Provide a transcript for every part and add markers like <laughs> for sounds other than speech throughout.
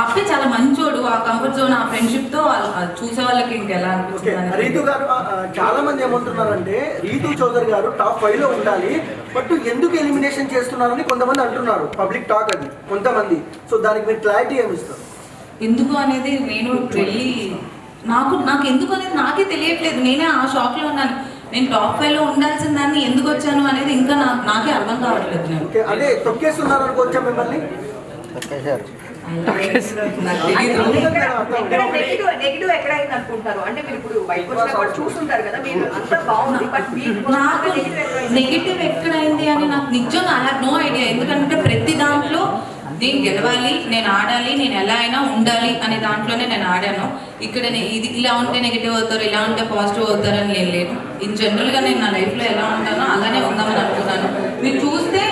అప్పుడే చాలా మంచోడు. ఆ కంఫర్ట్ జోన్ ఆ ఫ్రెండ్షిప్తో చూసే వాళ్ళకి ఇంకెలా అనిపిస్తుంది రీతు గారు చాలా మంది ఏమంటున్నారంటే రీతు చౌదరి గారు టాప్ ఫైవ్లో ఉండాలి బట్ ఎందుకు ఎలిమినేషన్ చేస్తున్నారని కొంతమంది అంటున్నారు. పబ్లిక్ టాక్ అది కొంతమంది. సో దానికి మీరు క్లారిటీ ఏమి ఇస్తారు? ఎందుకు అనేది నేను వెళ్ళి నాకు నాకు ఎందుకు అనేది నాకే తెలియట్లేదు. నేనే ఆ షాక్లో ఉన్నాను. నేను టాప్ ఫైవ్లో ఉండాల్సిన దాన్ని ఎందుకు వచ్చాను అనేది ఇంకా నాకే అర్థం కావట్లేదు అదే తొక్కేస్తున్నారు అనుకోవచ్చా మిమ్మల్ని? నాకు నెగిటివ్ అనుకుంటారు అంటే మీరు ఇప్పుడు బయటకు వచ్చినప్పుడు చూస్తుంటారు కదా మీరు బాగుంది బట్ నాకు నెగిటివ్ ఎక్కడైంది అని నాకు నిజంగా ఐ హావ్ నో ఐడియా. ఎందుకంటే ప్రతి దాంట్లో నేను గెలవాలి నేను ఆడాలి నేను ఎలా అయినా ఉండాలి అనే దాంట్లోనే నేను ఆడాను. ఇక్కడ ఇది ఇలా ఉంటే నెగిటివ్ అవుతారు ఇలా ఉంటే పాజిటివ్ అవుతారని నేను లేను. ఇన్ జనరల్గా నేను నా లైఫ్లో ఎలా ఉంటానో అలానే ఉందామని అనుకున్నాను. మీరు చూస్తే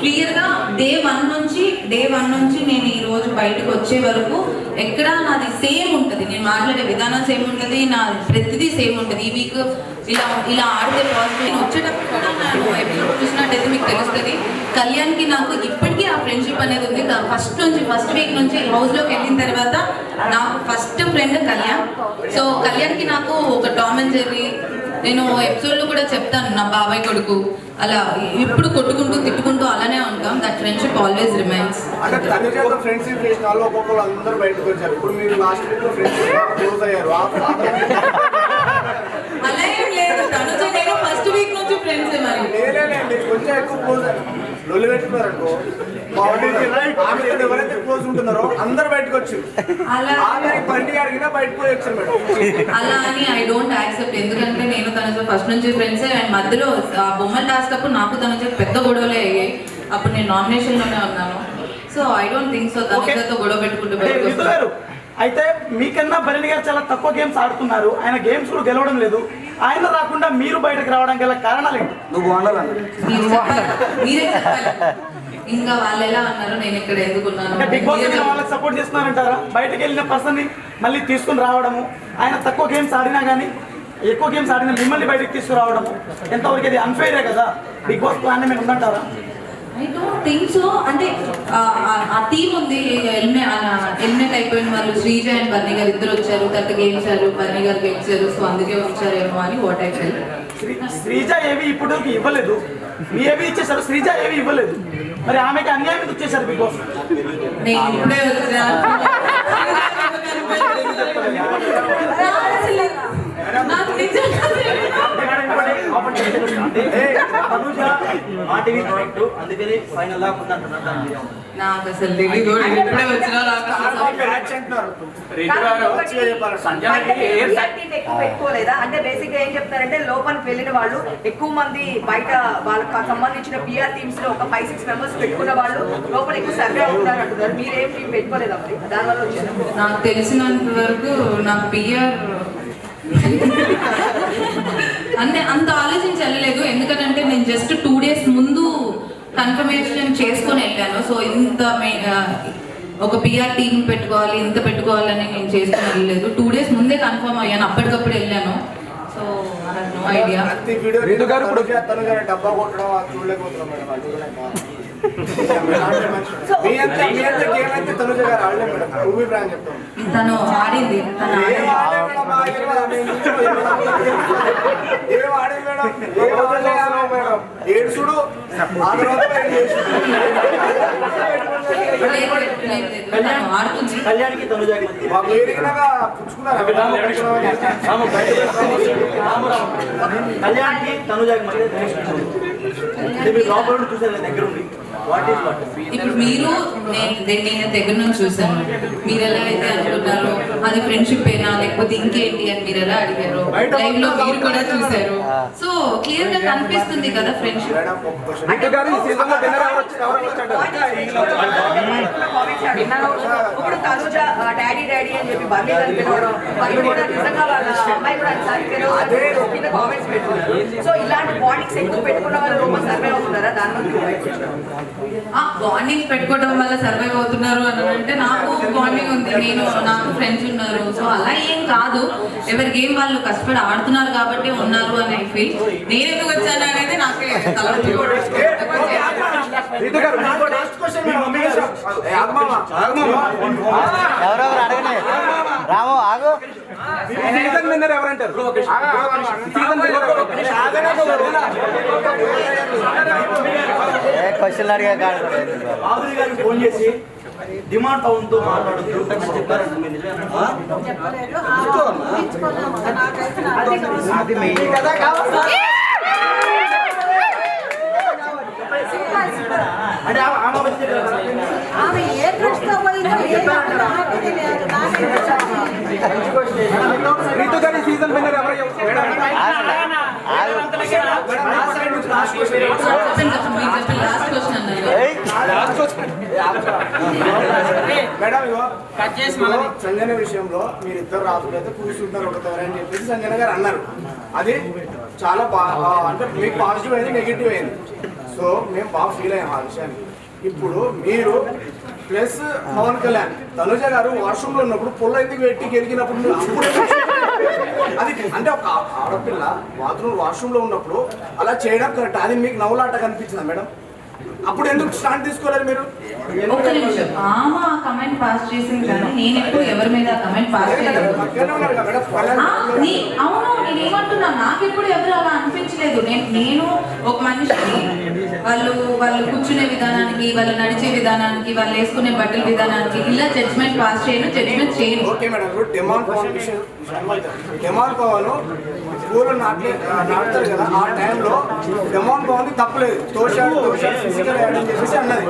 క్లియర్గా డే వన్ నుంచి డే వన్ నుంచి నేను ఈ రోజు బయటకు వచ్చే వరకు ఎక్కడ నాది సేమ్ ఉంటుంది. నేను మాట్లాడే విధానం సేమ్ ఉంటుంది నా ప్రతిదీ సేమ్ ఉంటుంది. ఈ వీక్ ఇలా ఇలా ఆడితే పాజిటివ్ నేను వచ్చేటప్పుడు కూడా నేను ఎపిసోడ్ చూసినట్టయితే మీకు తెలుస్తుంది. కళ్యాణ్కి నాకు ఇప్పటికీ ఆ ఫ్రెండ్షిప్ అనేది ఉంది. ఫస్ట్ నుంచి ఫస్ట్ వీక్ నుంచి హౌస్లోకి వెళ్ళిన తర్వాత నాకు ఫస్ట్ ఫ్రెండ్ కళ్యాణ్. సో కళ్యాణ్కి నాకు ఒక టామ్ అండ్ జెర్రీ నేను ఎపిసోడ్లో కూడా చెప్తాను నా బాబాయ్ కొడుకు. అలా ఎప్పుడు కొట్టుకుంటూ తిట్టుకుంటూ అలానే ఉంటాం. దట్ ఫ్రెండ్షిప్ ఆల్వేస్ రిమైన్స్ అంటే ఫ్రెండ్స్ మరి? నేనేనండి కొంచెం ఎక్కువ క్లోజ్ లొల్లి పెట్టుకున్నారు అనుకో ఆమెతో ఎవరైతే క్లోజ్ ఉంటున్నారో అందరు బయటకు వచ్చి. బండి అడిగినా బయటకు వచ్చారు మేడం. అలా అని ఐ డోంట్ యాక్సెప్ట్ ఎందుకంటే నేను తనతో ఫస్ట్ నుంచి ఫ్రెండ్స్ అండ్ మధ్యలో ఆ బొమ్మల టాస్క్ అప్పుడు నాకు తనతో పెద్ద గొడవలే అయ్యాయి. అప్పుడు నేను నామినేషన్లోనే ఉన్నాను. So I don't think so తనతో గొడవ పెట్టుకుంటూ బయటకు అయితే మీకన్నా భరణి గారు చాలా తక్కువ గేమ్స్ ఆడుతున్నారు. ఆయన గేమ్స్ కూడా గెలవడం లేదు. ఆయన రాకుండా మీరు బయటకు రావడానికి గల కారణాలు ఏంటి? నువ్వు మీరు చెప్పాలి. ఇంకా వాళ్ళు ఎలా అన్నారు నేను ఇక్కడ ఎందుకు ఉన్నాను. అంటే బిగ్ బాస్. వాళ్ళకి సపోర్ట్ చేస్తున్నారంటారా? బయటకు వెళ్ళిన పర్సన్ని మళ్ళీ తీసుకుని రావడము. ఆయన తక్కువ గేమ్స్ ఆడినా కానీ ఎక్కువ గేమ్స్ ఆడిన మిమ్మల్ని బయటకు తీసుకురావడము. ఎంతవరకు ఇది అన్ఫైరే కదా? బిగ్ బాస్ ప్లాన్ మీద ఉందంటారా? ఐ డోంట్ థింక్ సో అంటే ఆ- ఆ- ఆ టీం ఉంది ఎలిమినేట్ అయిపోయిన వాళ్ళు శ్రీజ అండ్ బర్ణి గారు ఇద్దరు వచ్చారు తర్వాత గెలిచారు బర్ణి గారు గెలిచారు సో అందుకే వచ్చారేమో అని వాట్ ఐ ఫెల్ శ్రీజ ఏవి ఇప్పుడు ఇవ్వలేదు. మీ ఏవి ఇచ్చేసారు శ్రీజ ఏవి ఇవ్వలేదు. మరి ఆమెకి అన్యాయం ఎందుకు ఇచ్చేసారు బిగ్ బాస్ నేను ఇప్పుడే వచ్చా నాకు నిజంగా నాకు అసలు ఇప్పుడే వచ్చినా అంటే PR team ఎక్కువ పెట్టుకోలేదా? అంటే బేసిక్గా ఏం చెప్తారంటే లోపలికి వెళ్ళిన వాళ్ళు ఎక్కువ మంది బయట వాళ్ళకి సంబంధించిన పిఆర్ టీమ్స్లో ఒక ఫైవ్ సిక్స్ మెంబర్స్ పెట్టుకున్న వాళ్ళు లోపల ఎక్కువ సర్వే అవుతున్నారు అంటున్నారు. మీరేం టీం పెట్టుకోలేదా మరి? దానివల్ల నాకు తెలిసినంత వరకు నాకు పిఆర్ అంటే అంత ఆలోచించి వెళ్ళలేదు. ఎందుకంటే నేను జస్ట్ టూ డేస్ ముందు కన్ఫర్మేషన్ చేసుకొని వెళ్ళాను. సో ఇంత ఒక పిఆర్ టీం పెట్టుకోవాలి ఇంత పెట్టుకోవాలని నేను చేసుకొని వెళ్ళలేదు. టూ డేస్ ముందే కన్ఫర్మ్ అయ్యాను. అప్పటికప్పుడు వెళ్ళాను. సో నో ఐడియా డబ్బా కొట్టడం తను ఆడింది తను ఏం ఆడింది ఆడే మేడం, ఆ ఇరవై ఆమె ఇంట్లో ఏం ఆడే మేడం. ఏం ఆడలే ఆమె మేడం. ఏడుసుడు ఆ తర్వాత ఏం చేసుడు. లేదు, లేదు, లేదు, తను ఆడుతుంది కళ్యాణ్కి తనుజాకి కళ్యాణ్కి లోపల చూసారు దగ్గర ఇప్పుడు మీరు నేను దగ్గర నుంచి చూసాను మీరు ఎలా అయితే అనుకున్నారో అది ఫ్రెండ్షిప్ ఏనా లేకపోతే ఇంకేంటి అని మీరు ఎలా అడిగారు లైవ్లో మీరు కూడా చూసారు సో క్లియర్గా కనిపిస్తుంది కదా ఫ్రెండ్షిప్ ఇప్పుడు తనుజ డాడీ డాడీ అని చెప్పి బండి గారు పిలవడం వాళ్ళు కూడా నిజంగా వాళ్ళ అమ్మాయి కూడా ఒకసారి పిలవడం కింద కామెంట్స్ పెట్టుకున్నారు సో ఇలాంటి బాండింగ్స్ ఎక్కువ పెట్టుకున్న వాళ్ళు సర్వే అవుతున్నారా దాని బాండింగ్ పెట్టుకోవడం వల్ల సర్వైవ్ అవుతున్నారు అని అంటే నాకు బాండింగ్ ఉంది. నేను నాకు ఫ్రెండ్స్ ఉన్నారు. సో అలా ఏం కాదు. ఎవరి గేమ్ వాళ్ళు కష్టపడి ఆడుతున్నారు కాబట్టి ఉన్నారు అని ఫీల్ నేను ఎందుకు వచ్చాను అనేది నాకే తల ఎవరెవరు సీజన్ విన్నర్ ఎవరంటారు? క్వశ్చన్ అడిగా మాధురి గారికి ఫోన్ చేసి డిమాండ్ టౌన్తో మాట్లాడుతూ అంటే ఆమె- ఆమె వచ్చి చెప్పారా? ఆమె ఏ రీతు గారి సీజన్ విన్నర్ ఎవరు మేడం ఇగో సంజన విషయంలో మీరు ఇద్దరు రాత్రులైతే కూర్చుంటారు ఒకటో అని చెప్పేసి సంజన గారు అన్నారు అది చాలా బా అంటే మీకు పాజిటివ్ అయింది నెగిటివ్ అయింది సో మేము బాగా ఫీల్ అయ్యాం ఆ విషయాన్ని ఇప్పుడు మీరు ప్లస్ పవన్ కళ్యాణ్. తనుజ గారు వాష్రూమ్లో ఉన్నప్పుడు పుల్ల ఎందుకు పెట్టి గెలిగినప్పుడు అప్పుడు <laughs> అది అంటే ఒక ఆడపిల్ల బాత్రూమ్ వాష్రూమ్లో ఉన్నప్పుడు అలా చేయడం కరెక్ట్ అది మీకు నవ్వులాట కనిపించిందా మేడం? అప్పుడు ఎందుకు స్టాండ్ తీసుకోలేదు మీరు? ఒక్క నిమిషం. ఆమె ఆ కమెంట్ పాస్ చేసింది కానీ నేను ఎప్పుడు ఎవరి మీద కమెంట్ పాస్ చేయలేదు. ఆ, నీ అవును నేను ఏమంటున్నా? నాకెప్పుడు ఎవరు అలా అనిపించలేదు. నేను నేను ఒక మనిషిని వాళ్ళు వాళ్ళు కూర్చునే విధానానికి వాళ్ళు నడిచే విధానానికి వాళ్ళు వేసుకునే బట్టల విధానానికి ఇలా జడ్జ్మెంట్ పాస్ చేయను జడ్జ్మెంట్ చేయను. ఓకే మేడం ఇప్పుడు డిమాండ్ పవన్ విషయం డిమాండ్ పవన్ పూలు నాటే నాటుతారు కదా ఆ టైంలో డిమాండ్ పవన్ తప్పలేదు. తోషాడు తోషాడు ఫిజికల్ యాడ్ అని చెప్పేసి అన్నది.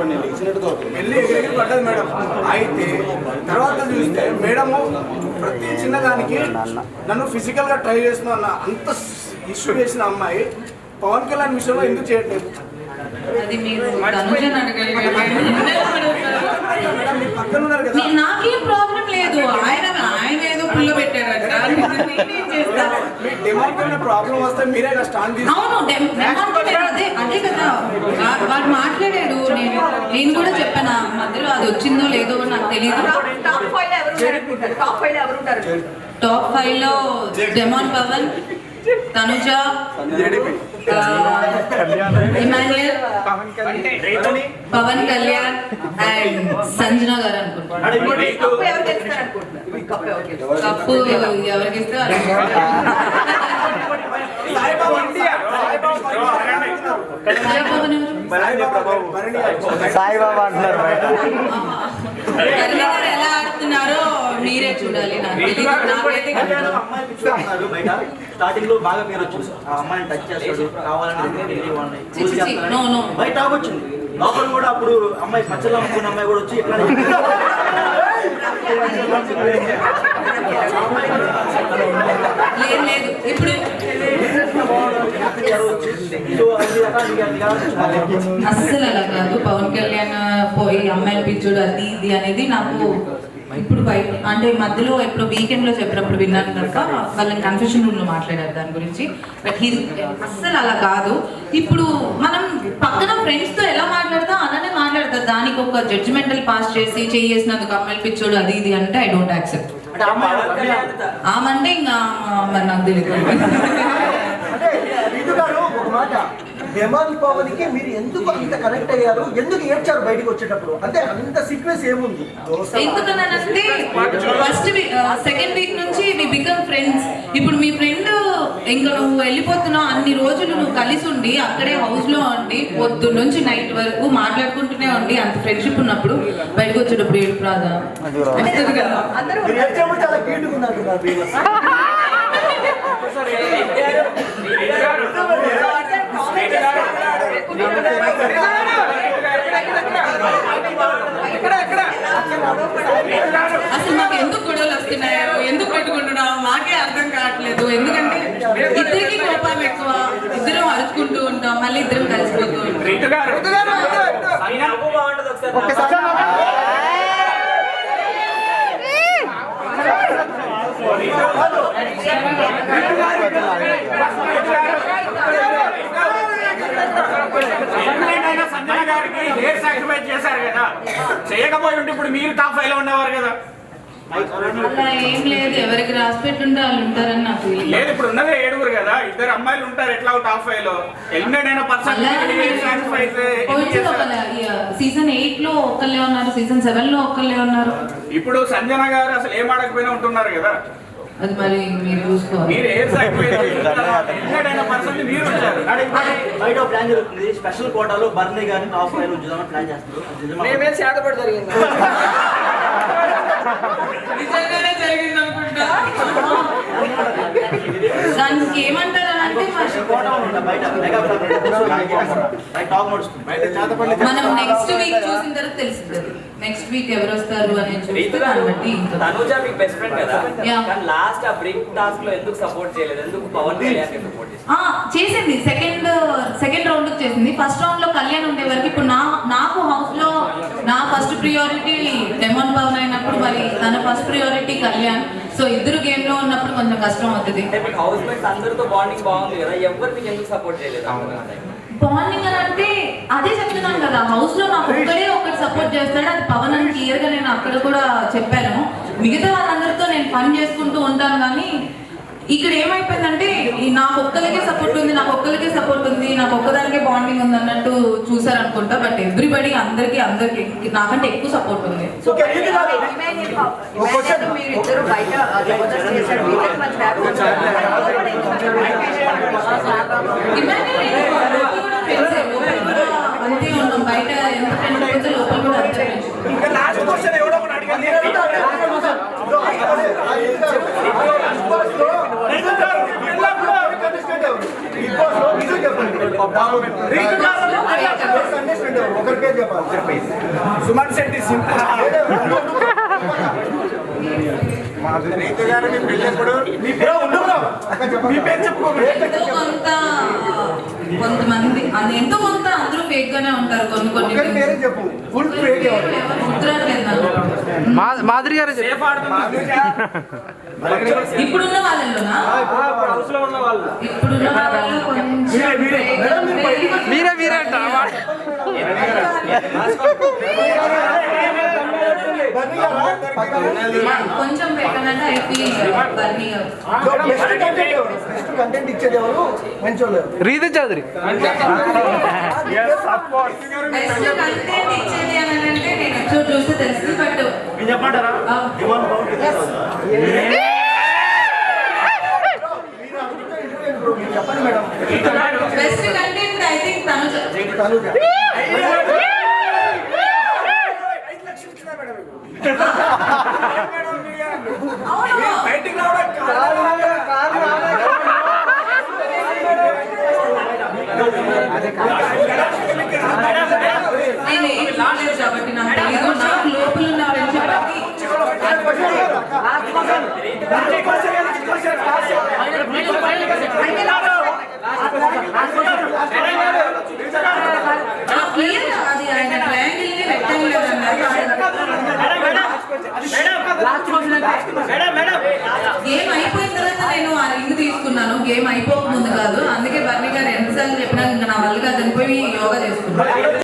వెళ్ళి ఎగిరెగిరి పడ్డది మేడం. అయితే తర్వాత చూస్తే మేడం ప్రతి చిన్నదానికి నన్ను ఫిజికల్గా ట్రై చేస్తున్నా అన్న అంత ఇష్యూ చేసిన అమ్మాయి పవన్ కళ్యాణ్ విషయంలో ఎందుకు చేయట్లేదు? నాకేం ప్రాబ్లం లేదు. ఆయన ఆయన ఏదో పుల్ల పెట్టారట ప్రాబ్లం వస్తే మీరే కదా స్టాండ్ అవును అదే వాడు మాట్లాడాడు. నేను నేను కూడా చెప్పాను? మధ్యలో అది వచ్చిందో లేదో నాకు తెలియదు టాప్ ఫైవ్లో ఎవరు ఉంటారు అనుకుంటారు టాప్ ఫైవ్లో ఎవరు ఉంటారు టాప్ ఫైవ్లో demon Pavan Tanuja Emmanuel Pavan Kalyan. And Sanjana garu అనుకుంటున్నాను కప్పు అనుకుంటున్నారు ఎవరికి ఇస్తే. సాయిబాబా అంటున్నారు ఎలా ఆడుతున్నారో మీరే చూడాలి స్టార్టింగ్లో బాగా పేరు వచ్చింది ఆ అమ్మాయిని టచ్ చేస్తాడు. కావాలని. బయట వచ్చింది లోపల కూడా అప్పుడు అమ్మాయి పచ్చలు అమ్ముకున్న అమ్మాయి కూడా వచ్చి ఇట్లా లేదు లేదు. ఇప్పుడు. అస్సలు అలా కాదు. పవన్ కళ్యాణ్ పోయి అమ్మాయిల పిచ్చుడు అది ఇది అనేది నాకు ఇప్పుడు బయట అంటే మధ్యలో ఎప్పుడు వీకెండ్లో చెప్పినప్పుడు విన్నాను తప్ప వాళ్ళని కన్ఫ్యూషన్ రూమ్లో మాట్లాడారు దాని గురించి. బట్ హీ అస్సలు అలా కాదు. ఇప్పుడు మనం పక్కన ఫ్రెండ్స్తో ఎలా మాట్లాడతాం అలానే మాట్లాడతారు దానికి ఒక జడ్జిమెంటల్ పాస్ చేసి చేసినందుకు అమ్మాయిల పిచ్చోడు అది ఇది అంటే ఐ డోంట్ యాక్సెప్ట్ ఆమంటే ఇంకా మరి నాకు తెలియదు అంటే రీతు గారు ఒక మాట హేమంత్ పవన్కి మీరు ఎందుకు అంత కనెక్ట్ అయ్యారు? ఎందుకు ఏడ్చారు బయటకు వచ్చేటప్పుడు? అంటే అంత సీక్వెన్స్ ఏముంది? ఫస్ట్ సెకండ్ వీక్ నుంచి వి బికమ్ ఫ్రెండ్స్ ఇప్పుడు మీ ఫ్రెండ్ ఇంకా నువ్వు వెళ్ళిపోతున్నావు అన్ని రోజులు నువ్వు కలిసి ఉండి అక్కడే హౌస్లో ఉండి పొద్దు నుంచి నైట్ వరకు మాట్లాడుకుంటూనే ఉండి అంత ఫ్రెండ్షిప్ ఉన్నప్పుడు బయటకు వచ్చేటప్పుడు ఏడుపు రాదా? అందరూ చాలా. <laughs> <laughs> అసలు మాకు ఎందుకు గొడవలు వస్తున్నాయో? ఎందుకు కొట్టుకుంటున్నావు మాకే అర్థం కావట్లేదు. ఎందుకంటే ఇద్దరికి కోపం ఎక్కువ. ఇద్దరం అరుచుకుంటూ ఉంటాం. మళ్ళీ ఇద్దరం కలిసిపోతూ ఉంటాం ఎప్పుడైనా సంజన గారికి హెయిర్ సాక్రిఫైస్ చేశారు కదా. చేయకపోయి ఉంటే ఇప్పుడు మీరు టాప్ ఫైవ్లో ఉండేవారు కదా. ఏం లేదు ఎవరికి రాసి పెట్టుంటే వాళ్ళు ఉంటారని నా ఫీలింగ్ లేదు ఇప్పుడు ఉన్నదే ఏడుగురు కదా. ఇద్దరు అమ్మాయిలు ఉంటారు ఎట్లా టాప్ ఫైవ్లో? ఎలిమినేట్ అయిన పర్సన్ సీజన్ ఎయిట్లో ఒక్కళ్ళే ఉన్నారు సీజన్ సెవెన్లో ఒక్కళ్ళే ఉన్నారు. ఇప్పుడు సంజన గారు అసలు ఏం ఆడకపోయినా ఉంటున్నారు కదా. అది మరి మీరు చూసుకోవాలి. మీరు ఏ ఎలిమినేట్ అయిన పర్సన్ మీరు వచ్చారు. బయట ప్లాన్ జరుగుతుంది. స్పెషల్ కోటాలో బర్నీ గారిని ఫైవ్ ఉంచుదామని ప్లాన్ చేస్తున్నారు? మేమే జరిగింది? నిజంగానే అనుకుంటా దానికి ఏమంటారు అంటే మనం నెక్స్ట్ వీక్ చూసిన తర్వాత తెలుస్తుంది. నెక్స్ట్ వీక్ ఎవరు వస్తారు బట్టి ఇంకా. తనుజ మీకు బెస్ట్ ఫ్రెండ్ కదా. కానీ లాస్ట్ ఆ బ్రేక్ టాస్క్లో ఎందుకు సపోర్ట్ చేయలేదు? ఎందుకు పవన్ కళ్యాణ్ సపోర్ట్ చేసింది? ఆ, చేసింది. సెకండ్ సెకండ్ రౌండ్ చేసింది. ఫస్ట్ రౌండ్లో కళ్యాణ్ ఉండే వరకు ఇప్పుడు నా నాకు హౌస్లో నా ఫస్ట్ ప్రియారిటీ డెమోన్ పవన్ అయినప్పుడు మరి తన ఫస్ట్ ప్రియారిటీ కళ్యాణ్. సో ఇద్దరు గేమ్లో ఉన్నప్పుడు కొంచెం కష్టం అవుతుంది. హౌస్ మేట్స్ అందరితో బాండింగ్ బాగుంది కదా. ఎవరు మీకు ఎందుకు సపోర్ట్ చేయలేదు? బాండింగ్ అని అంటే అదే చెప్తున్నాను కదా. హౌస్లో నాకు ఒక్కడే సపోర్ట్ చేస్తాడు. అది పవన్ అని క్లియర్గా నేను అక్కడ కూడా చెప్పాను. మిగతా వాళ్ళందరితో నేను పని చేసుకుంటూ ఉంటాను కానీ ఇక్కడ ఏమైపోయిందంటే ఈ నాకు ఒక్కరికే సపోర్ట్ ఉంది నాకు ఒక్కరికే సపోర్ట్ ఉంది నాకు ఒక్కదానికే బాండింగ్ ఉంది అన్నట్టు చూసారనుకుంటా బట్ ఎవ్రీబడి అందరికి అందరికి నాకంటే ఎక్కువ సపోర్ట్ ఉంది. ఓకే ఇది కాదు? మీరు ఇద్దరు బయట జబర్దస్త్ చేశారు వీళ్ళకి మంచి Imagine నేను లోపల కూడా friends ఏ, లోపల కూడా అంతే ఉన్నాం బయట ఎంత ఫ్రెండ్ అయితే లోపల కూడా అంతే friends. ఇంకా లాస్ట్ క్వశ్చన్ ఎవడో ఒకటి అడిగింది ఒకరి పేరు చెప్పాలి సుమన్ శెట్టి సింపుల్ రీతు గారు మీ పెళ్ళప్పుడు మీ పేరు. మీ పేరు చెప్పుకోండి కొంతమంది ఎంతో కొంత అందరూ ఫేక్ గానే ఉంటారు కొన్ని కొన్ని ఒకరి పేరే చెప్పు ఫుల్ ఫేక్. మాదిరి గారు ఇప్పుడున్న వాళ్ళలోనా ఇప్పుడున్న వాళ్ళలో కొంచెం fake మీరే మీరే అంట కొంచెం ఫేక్ అంటే ఐ ఫీల్ బర్నీ బెస్ట్ కంటెంట్ ఇచ్చేది ఎవరు? మంచోళ్ళు? రీతి చౌదరి. బెస్ట్ కంటెంట్ ఇచ్చేది అని అంటే ఎపిసోడ్ చూస్తే తెలుస్తుంది బట్ నేను చెప్పమంటారా? బెస్ట్ కంటెంట్ ఐ థింక్ బయటికి రావడం నేను ఏం కాబట్టి నాకు తెలీదు నాకు లోపల ఉన్న ఫ్రెండ్షిప్ క్లియర్ అది ఆయన ట్రయాంగిల్ని రెక్టాంగిల్ గేమ్ అయిపోయిన తర్వాత నేను ఆ రింగ్ తీసుకున్నాను గేమ్ అయిపోక ముందు కాదు అందుకే బర్నీ గారు ఎన్నిసార్లు చెప్పినా ఇంకా నా వల్ల కాదని పోయి యోగా చేసుకున్నాను